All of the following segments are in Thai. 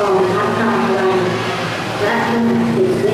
กองทัพทำอะไรและเมื่อถึง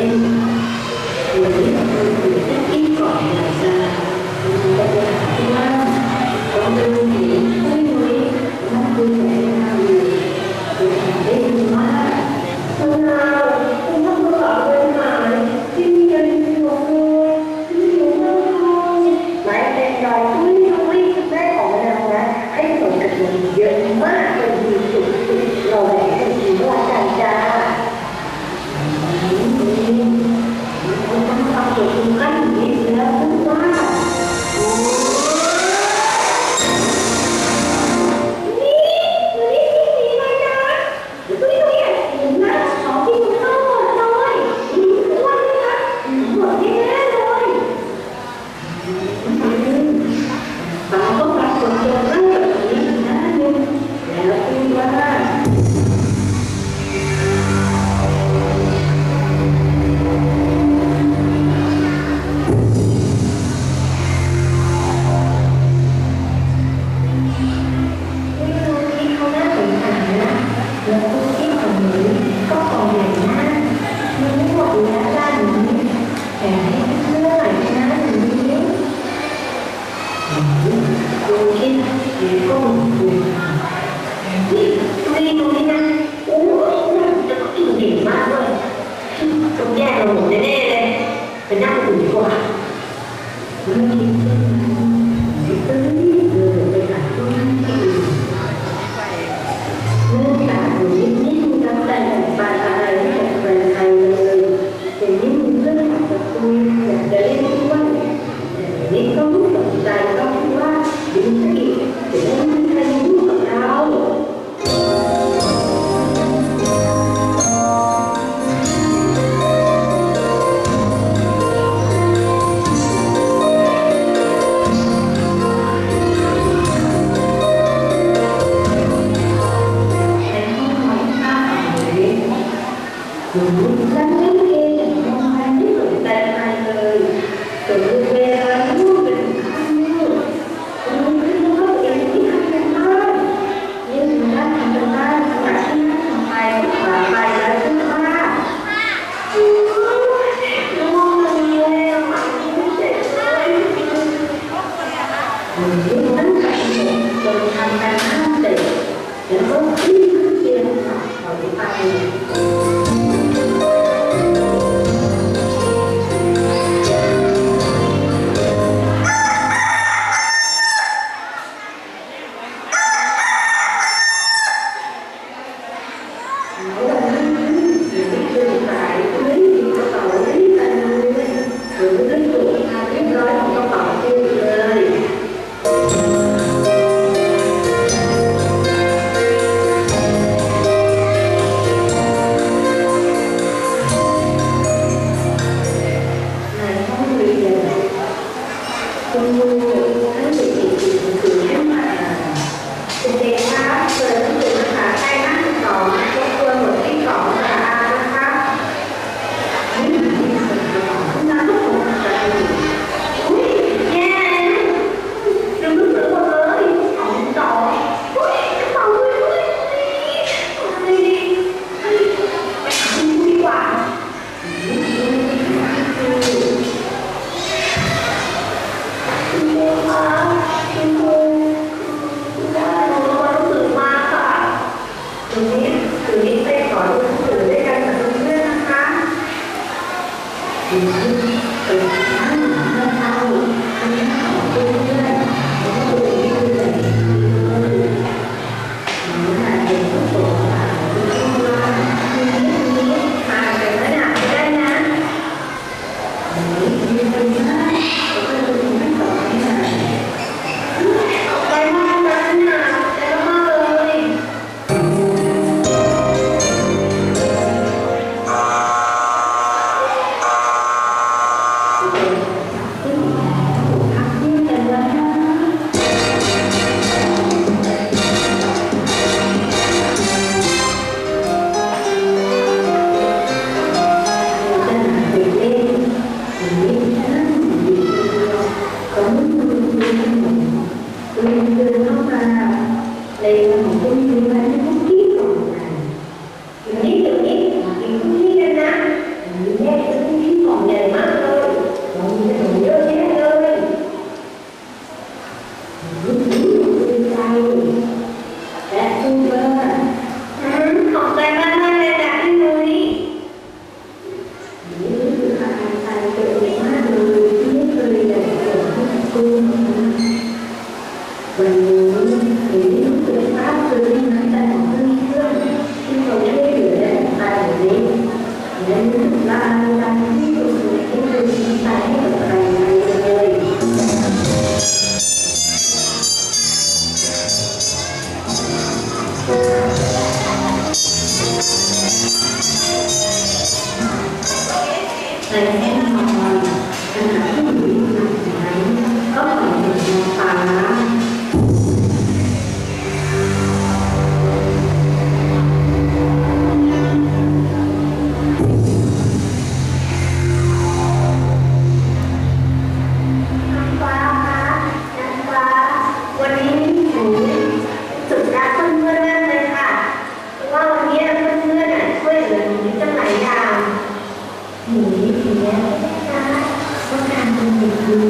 ยิน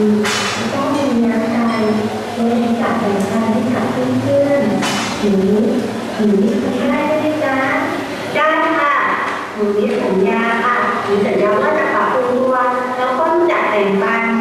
ต้องมีน้ำใจในการแบ่งปันให้กับเพื่อนๆหนูหนูนี่คุณได้ไมจ๊ด้ค่ะมีสัญญาค่ะหนูสัญญาว่าจะปรับปรุงตัวแล้วก็จะแต่งปัน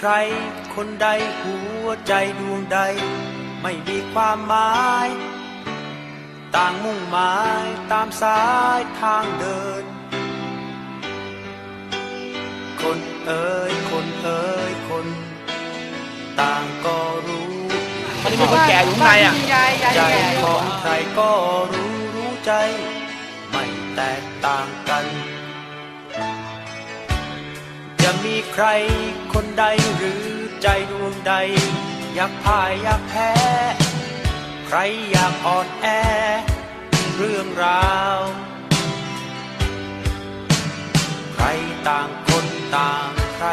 ใคร คนใดหัวใจดวงใด ไม่มีความหมาย ต่างมุ่งหมายตามสายทางเดิน คนเอ่ยคนเอ่ยคน ต่างก็รู้มันจะมีคนแก่อยู่ข้างในอะยายยายใจยายของใครก็รู้รู้ใจ ไม่แตกต่างกันจะ มีใครคนใดหรือใจดวงใด อยากพ่ายอยากแพ้ ใครอยากอ่อนแอ เรื่องราว ใครต่างคนต่างใคร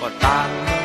ก็ต่าง